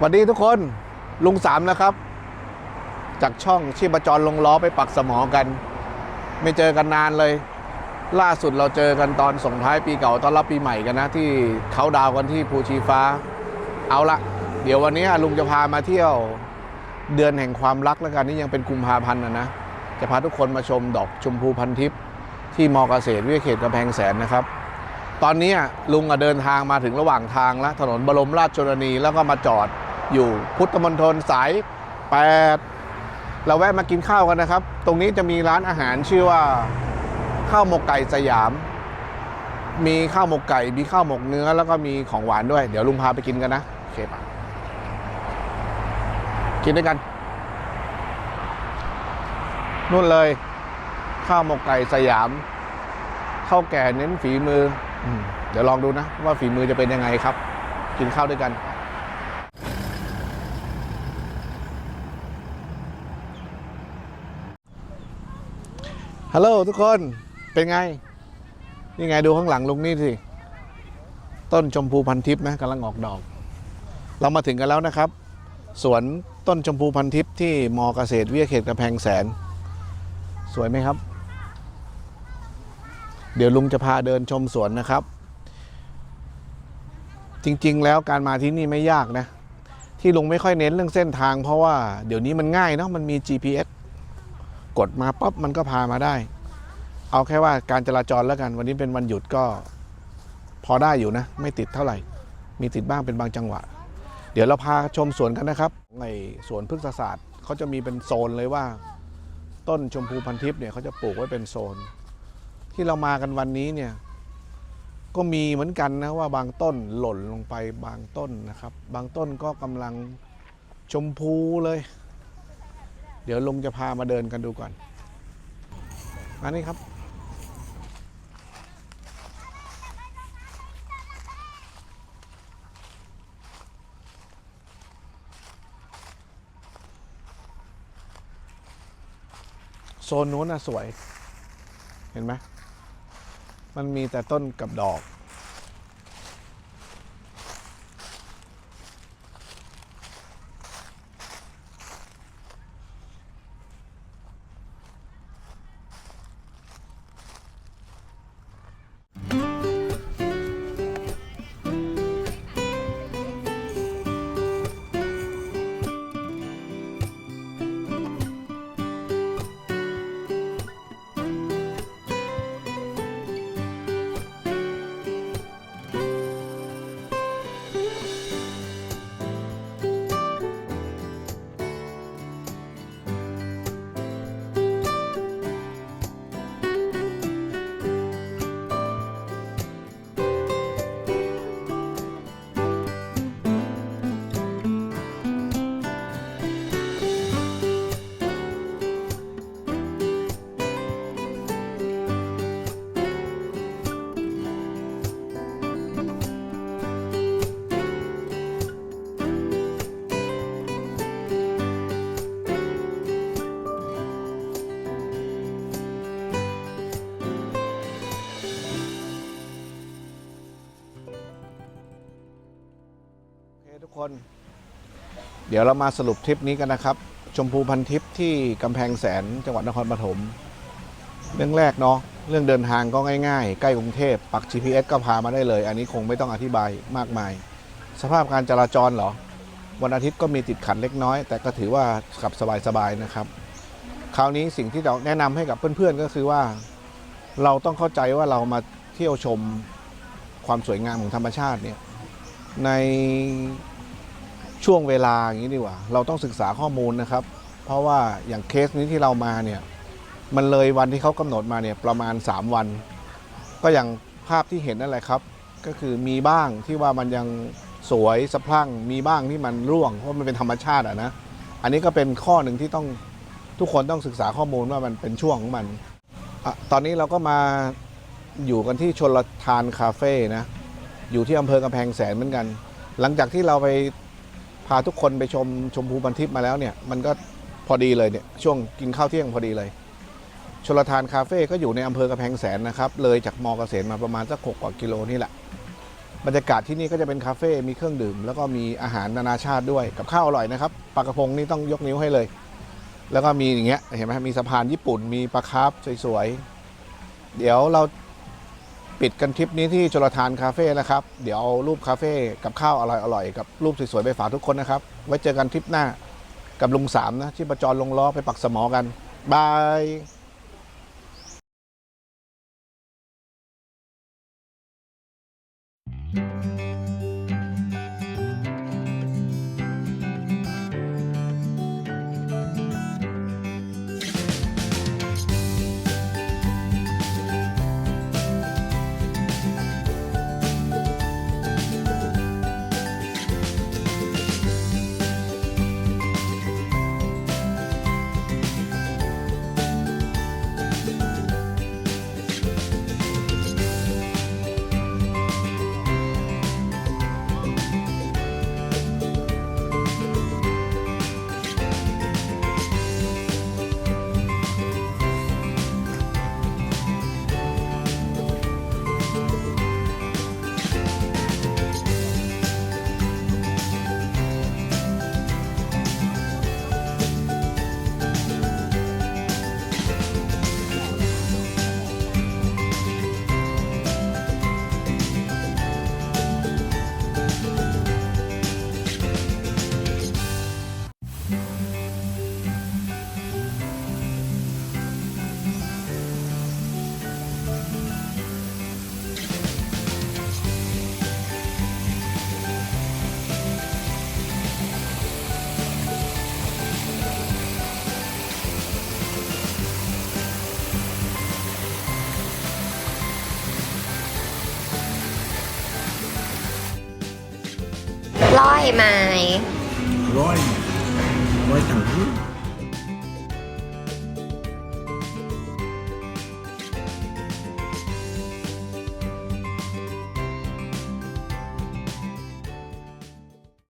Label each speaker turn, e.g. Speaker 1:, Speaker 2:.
Speaker 1: สวัสดีทุกคนลุงสามนะครับ จากช่องชีพจรลงล้อไปปักสมอกัน ไม่เจอกันนานเลย ล่าสุดเราเจอกันตอนส่งท้ายปีเก่าต้อนรับปีใหม่กันนะ ที่เขาดาวกันที่ภูชีฟ้า เอาละเดี๋ยววันนี้ลุงจะพามาเที่ยวเดือนแห่งความรักแล้วกันนี่ยังเป็นกุมภาพันธ์นะนะจะพาทุกคนมาชมดอกชมพูพันทิพย์ที่มอเกษตรวิทยาเขตกำแพงแสนนะครับตอนนี้ลุงเดินทางมาถึงระหว่างทางแล้วถนนบรมราชชนนีแล้วก็มาจอด อยู่พุทธมณฑลสาย 8 เราแวะมากินข้าวกันนะครับ ตรงนี้จะมีร้านอาหารชื่อว่าข้าวหมกไก่สยาม มีข้าวหมกไก่ มีข้าวหมกเนื้อ แล้วก็มีของหวานด้วย เดี๋ยวลุงพาไปกินกันนะ โอเคปะกินด้วยกัน นู่นเลย ข้าวหมกไก่สยาม ข้าวแก่เน้นฝีมืออมเดี๋ยวลองดูนะ ว่าฝีมือจะเป็นยังไงครับ กินข้าวด้วยกัน ฮัลโหลทุกคนเป็นไง นี่ไงดูข้างหลังลุงนี่สิ ต้นชมพูพันทิพย์นะกำลังออกดอก เรามาถึงกันแล้วนะครับ สวนต้นชมพูพันทิพย์ที่มอเกษตรวิทยาเขตกำแพงแสน สวยไหมครับ เดี๋ยวลุงจะพาเดินชมสวนนะครับ จริงๆ แล้วการมาที่นี่ไม่ยากนะ ที่ลุงไม่ค่อยเน้นเรื่องเส้นทาง เพราะว่าเดี๋ยวนี้มันง่ายเนาะมันมี GPS กดมาปั๊บมันก็พามาได้ เอาแค่ว่าการจราจรแล้วกัน วันนี้เป็นวันหยุดก็พอได้อยู่นะ ไม่ติดเท่าไหร่ มีติดบ้างเป็นบางจังหวะ เดี๋ยวเราพาชมสวนกันนะครับ ในสวนพฤกษศาสตร์เขาจะมีเป็นโซนเลยว่า ต้นชมพูพันทิพย์เนี่ยเขาจะปลูกไว้เป็นโซน ที่เรามากันวันนี้เนี่ยก็มีเหมือนกันนะว่าบางต้นหล่นลงไปบางต้นนะครับ บางต้นก็กำลังชมพูเลย เดี๋ยวลุงจะพามาเดินกันดูก่อน มานี่ครับ โซนนู้นน่ะสวย เห็นไหม มันมีแต่ต้นกับดอก เคทุกคนเดี๋ยวเรามาสรุปทริปนี้กันนะครับ ชมพูพันทิพย์ที่กำแพงแสนจังหวัดนครปฐมเรื่องแรกเนาะเรื่องเดินทางก็ง่ายๆ ใกล้กรุงเทพปัก GPS ก็พามาได้เลย อันนี้คงไม่ต้องอธิบายมากมาย สภาพการจราจรเหรอ วันอาทิตย์ก็มีติดขัดเล็กน้อย แต่ก็ถือว่าขับสบายๆนะครับ คราวนี้สิ่งที่เราแนะนำให้กับเพื่อนๆก็คือว่า เราต้องเข้าใจว่าเรามาเที่ยวชมความสวยงามของธรรมชาติเนี่ยใน ช่วงเวลาอย่างนี้ดีกว่า เราต้องศึกษาข้อมูลนะครับ เพราะว่าอย่างเคสนี้ที่เรามาเนี่ยมันเลยวันที่เขากำหนดมาเนี่ยประมาณ 3 วัน ก็อย่างภาพที่เห็นนั่นแหละครับ ก็คือมีบ้างที่ว่ามันยังสวยสะพรั่งมีบ้างที่มันร่วงเพราะมันเป็นธรรมชาติอะนะอันนี้ก็เป็นข้อหนึ่งที่ต้องทุกคนต้องศึกษาข้อมูลว่ามันเป็นช่วงของมันอตอนนี้เราก็มาอยู่กันที่ชนลทานคาเฟ่นะอยู่ที่อำเภอกำแพงแสนเหมือนกัน หลังจากที่เราไป พาทุกคนไปชมชมพูบันทิพย์มาแล้วเนี่ยมันก็พอดีเลยเนี่ยช่วงกินข้าวเที่ยงพอดีเลยชลทานคาเฟ่ก็อยู่ในอำเภอกำแพงแสนนะครับ เลยจากมอเกษตรมาประมาณสักหกกว่ากิโลนี่แหละ บรรยากาศที่นี่ก็จะเป็นคาเฟ่ มีเครื่องดื่ม แล้วก็มีอาหารนานาชาติด้วย กับข้าวอร่อยนะครับ ปลากระพงนี่ต้องยกนิ้วให้เลย แล้วก็มีอย่างเงี้ย เห็นไหมมีสะพานญี่ปุ่น มีปลาคาร์ฟสวยๆ เดี๋ยวเรา ปิดกันทริปนี้ที่ชลทานคาเฟ่นะครับ เดี๋ยวเอารูปคาเฟ่กับข้าวอร่อยๆ กับรูปสวยๆ ไปฝากทุกคนนะครับ ไว้เจอกันทริปหน้ากับลุงสามนะ ที่ประจรลงล้อไปปักสมอกัน บาย
Speaker 2: ไหม
Speaker 3: ร้อยร้อยถัง